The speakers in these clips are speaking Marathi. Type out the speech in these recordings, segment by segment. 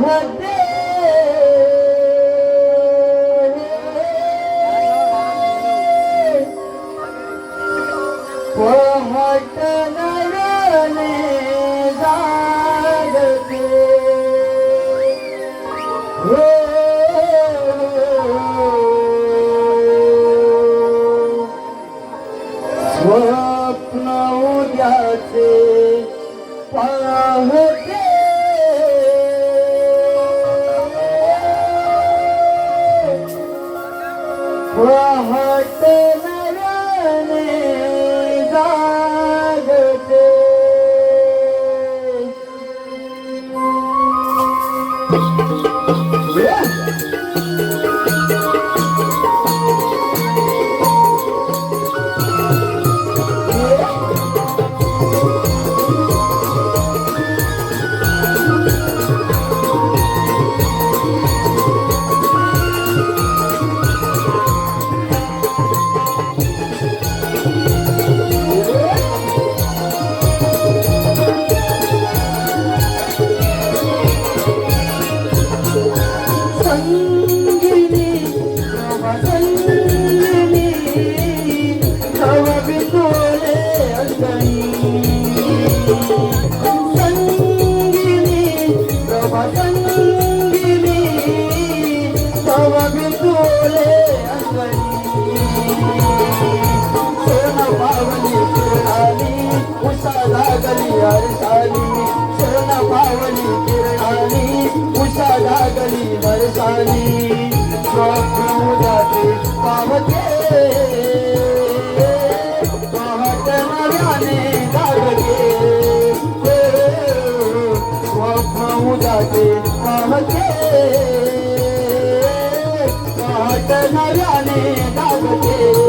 होते पहाट नयने जागते हो स्वप्न उद्याचे पाहते Yeah! সবাবি তুলে আসবে você dá o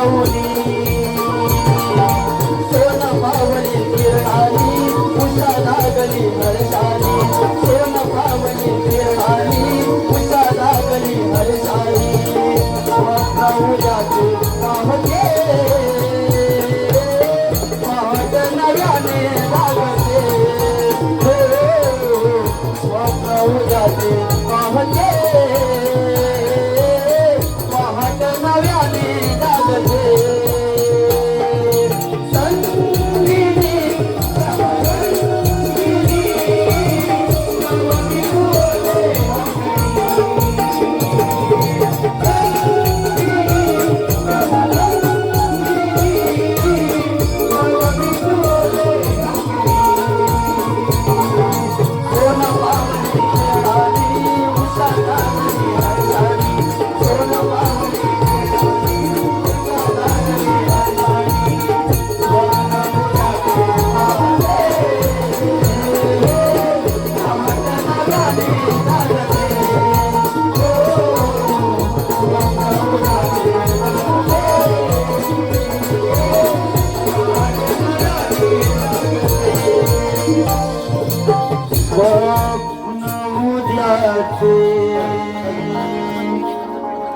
माऊली सोन पावली फिरणारी उषा लागली हरशाली सोन पावली फिरणारी उषा लागली हरशाली जाते पाहते. पाहत नव्याने लागते स्वप्न जाते पाहते.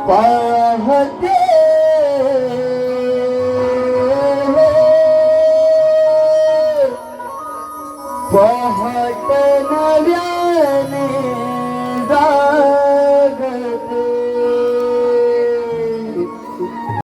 पहते